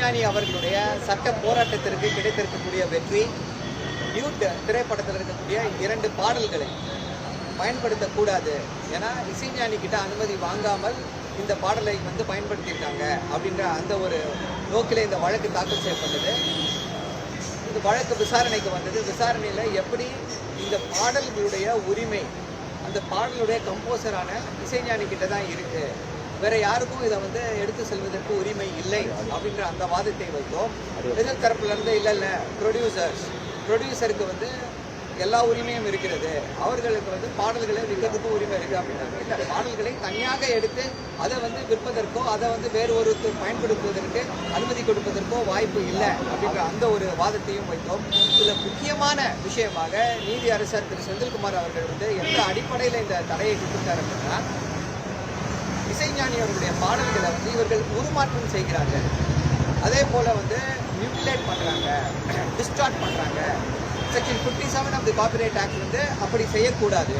விஞ்ஞானி அவர்களுடைய சட்ட போராட்டத்திற்கு கிடைத்திருக்கக்கூடிய வெற்றி யூத் திரைப்படத்தில் இருக்கக்கூடிய இரண்டு பாடல்களை பயன்படுத்தக்கூடாது. ஏன்னா இசைஞானி கிட்ட அனுமதி வாங்காமல் இந்த பாடலை வந்து பயன்படுத்தியிருக்காங்க அப்படின்ற அந்த ஒரு நோக்கில் இந்த வழக்கு தாக்கல் செய்யப்பட்டது. இந்த வழக்கு விசாரணைக்கு வந்தது. விசாரணையில் எப்படி இந்த பாடல்களுடைய உரிமை அந்த பாடலுடைய கம்போசரான இசைஞானி கிட்ட தான் இருக்குது வேற யாருக்கும் இதை வந்து எடுத்து செல்வதற்கு உரிமை இல்லை அப்படின்ற அந்த வாதத்தை வைத்தோம். எதிர் தரப்புல இருந்து இல்லை இல்லை. ப்ரொடியூசர்ஸ் ப்ரொடியூசருக்கு வந்து எல்லா உரிமையும் இருக்கிறது. அவர்களுக்கு வந்து பாடல்களை விற்கிறதுக்கு உரிமை இருக்கு அப்படின்றாங்க இல்லை பாடல்களை தனியாக எடுத்து அதை வந்து விற்பதற்கோ அதை வந்து வேறு ஒருத்தர் பயன்படுத்துவதற்கு அனுமதி கொடுப்பதற்கோ வாய்ப்பு இல்லை அப்படின்ற அந்த ஒரு வாதத்தையும் வைத்தோம். இதில் முக்கியமான விஷயமாக நீதி அரசர் திரு செந்தில்குமார் அவர்கள் வந்து எந்த அடிப்படையில் இந்த தடையை கொடுத்தார் அப்படின்னா இசைஞானி அவர்களுடைய பாடல்களை வந்து இவர்கள் உருமாற்றம் செய்கிறார்கள் அதே போல் வந்து மியூட்டிலேட் பண்ணுறாங்க டிஸ்டார்ட் பண்ணுறாங்க section fifty seven of the copyright act வந்து அப்படி செய்யக்கூடாது.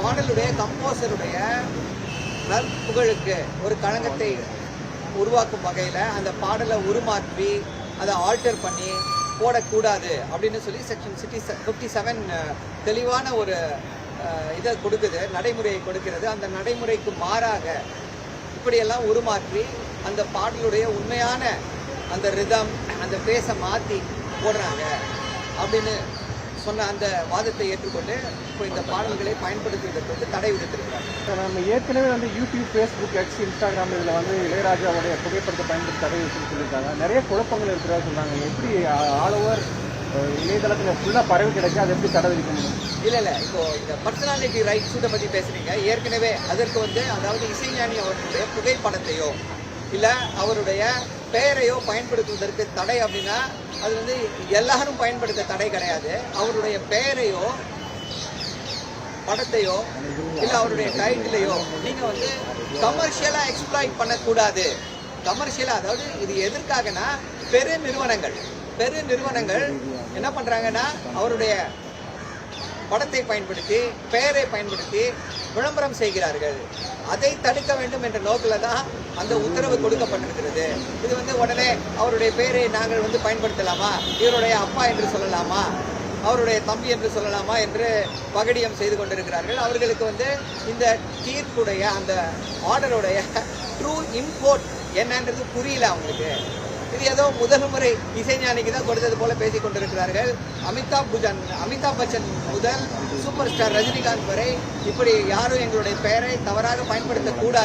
பாடலுடைய கம்போசருடைய நற்புகழுக்கு ஒரு களங்கத்தை உருவாக்கும் வகையில் அந்த பாடலை உருமாற்றி அதை ஆல்டர் பண்ணி போடக்கூடாது அப்படின்னு சொல்லி செக்ஷன் சிட்டி ஃபிஃப்டி செவன் தெளிவான ஒரு இதை கொடுக்குது நடைமுறையை கொடுக்கிறது. அந்த நடைமுறைக்கு மாறாக இப்படியெல்லாம் உருமாற்றி அந்த பாடலுடைய உண்மையான அந்த ரிதம் அந்த பேஸை மாற்றி போடுறாங்க அப்படின்னு சொன்ன அந்த வாதத்தை ஏற்றுக்கொண்டு இப்போ இந்த பாடல்களை பயன்படுத்துவதற்கு வந்து தடை விதித்திருக்கிறாங்க நம்ம ஏற்கனவே வந்து யூடியூப் ஃபேஸ்புக் எக்ஸ் இன்ஸ்டாகிராம் இதில் வந்து இளையராஜாவுடைய புகைப்படத்தை பயன்படுத்தி தடை விட்டுன்னு சொல்லியிருக்காங்க. நிறைய குழப்பங்கள் இருக்கிறதா சொன்னாங்க எப்படி ஆல் ஓவர் இணையதளத்தில் ஃபுல்லாக பரவி கிடைக்க அதை எப்படி தடை விதிக்க முடியும் இல்லை இல்லை இப்போ இந்த பர்சனாலிட்டி ரைட் இதை பற்றி பேசுறீங்க. ஏற்கனவே அதற்கு வந்து அதாவது இசைஞானி அவர்களுடைய புகைப்படத்தையோ இல்லை அவருடைய பெயரையோ பயன்படுத்துவதற்கு தடை அப்படின்னா அது வந்து எல்லாரும் பயன்படுத்த தடை கிடையாது. அவருடைய பெயரையோ படத்தையோ இல்லை அவருடைய டைட்டிலையோ நீங்கள் வந்து கமர்ஷியலாக எக்ஸ்ப்ளாய்ட் பண்ணக்கூடாது. கமர்ஷியலாக அதாவது இது எதற்காகனா பெரு நிறுவனங்கள் பெரு நிறுவனங்கள் என்ன பண்ணுறாங்கன்னா அவருடைய படத்தை பயன்படுத்தி பெயரை பயன்படுத்தி விளம்பரம் செய்கிறார்கள். அதை தடுக்க வேண்டும் என்ற நோக்கில் தான் அந்த உத்தரவு கொடுக்கப்பட்டிருக்கிறது. இது வந்து உடனே அவருடைய பெயரை நாங்கள் வந்து பயன்படுத்தலாமா? இவருடைய அப்பா என்று சொல்லலாமா? அவருடைய தம்பி என்று சொல்லலாமா? என்று பகடியம் செய்து கொண்டிருக்கிறார்கள். அவர்களுக்கு வந்து இந்த தீர்ப்புடைய அந்த ஆர்டருடைய ட்ரூ இம்போர்ட் என்னன்றது புரியல அவங்களுக்கு. ஏதோ முதல் முறை இசைஞானிக்கு தான் கொடுத்தது போல பேசிக் கொண்டிருக்கிறார்கள். அமிதாப் புஜன் அமிதாப் பச்சன் முதல் சூப்பர் ஸ்டார் ரஜினிகாந்த் வரை இப்படி யாரும் எங்களுடைய பெயரை தவறாக பயன்படுத்தக்கூடாது.